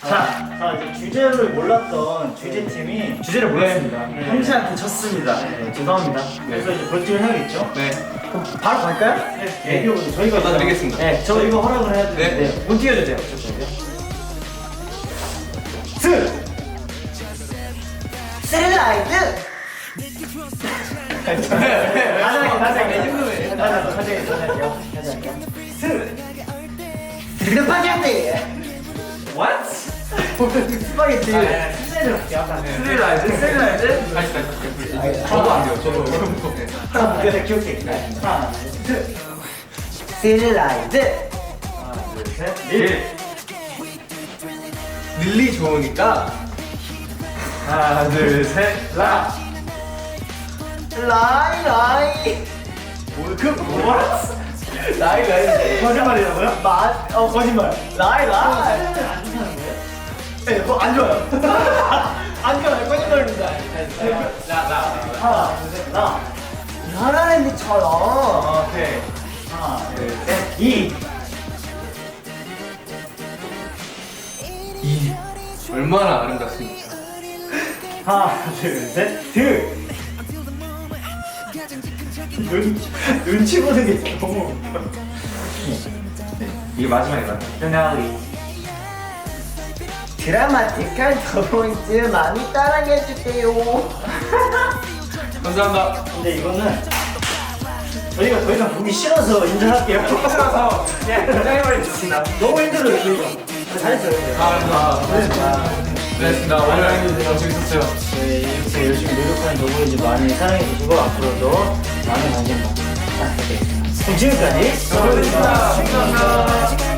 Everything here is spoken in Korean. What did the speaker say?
자, 자 이제 주제를 몰랐던 주제팀이 주제를 몰랐습니다. 네. 형제한테 졌습니다. 네, 죄송합니다. 그래서 이제 벌칙을 해야겠죠? 네. 그럼 바로 갈까요? 네. 네. 이거 저희가 받아드리겠습니다. 네, 저 이거 허락을 해야 되는데 네. 문 띄워주세요. 저쪽이요. 스 셀라이드 다시 할게요, 다시 할게요. 다시 할게요. 다시 할게요. 다시 할게요. 스 스파게티 What? 스파게티. 스레라이드 스레라이드 다시 다시 다시. 저도 안 돼요. 저도 네. 하나 묶여서 기억해. 하나, 둘, 스레라이드. 하나, 둘, 셋, 릴 릴리 좋으니까. 하나, 둘, 셋, 라. 라이 라이. 그 뭐라? 라이 라이. 거짓말이라고요? 맛, 어 거짓말. 라이 라이. 네, 그거 안 좋아요. 안 좋아요. 거짓말입니다. 라라. 하나, 둘, 셋, 라. 잘하는 것처럼. 오케이. 하나, 둘, 셋, 이. 이 얼마나 아름답습니까? 하나, 둘, 셋, 드. 눈, 눈치 보는 게 너무. 이게 마지막이다. 끝나기. 드라마틱한 더보이즈 많이 따라해 주세요. 감사합니다. 근데 이거는 저희가 더 이상 보기 싫어서 인정할게요. 싫어서 그냥 긴장해버리겠습니다. 너무 힘들어요, 저희가. 잘했어요. 아, 감사합니다. 고생했습니다. 오늘 너무 재밌었어요. 저희 이렇게 열심히 노력하는 더보이즈 많이 사랑해주시고 앞으로도 많은 관심 부탁드리겠습니다. 그럼 지금까지 더보이즈입니다. 감사합니다.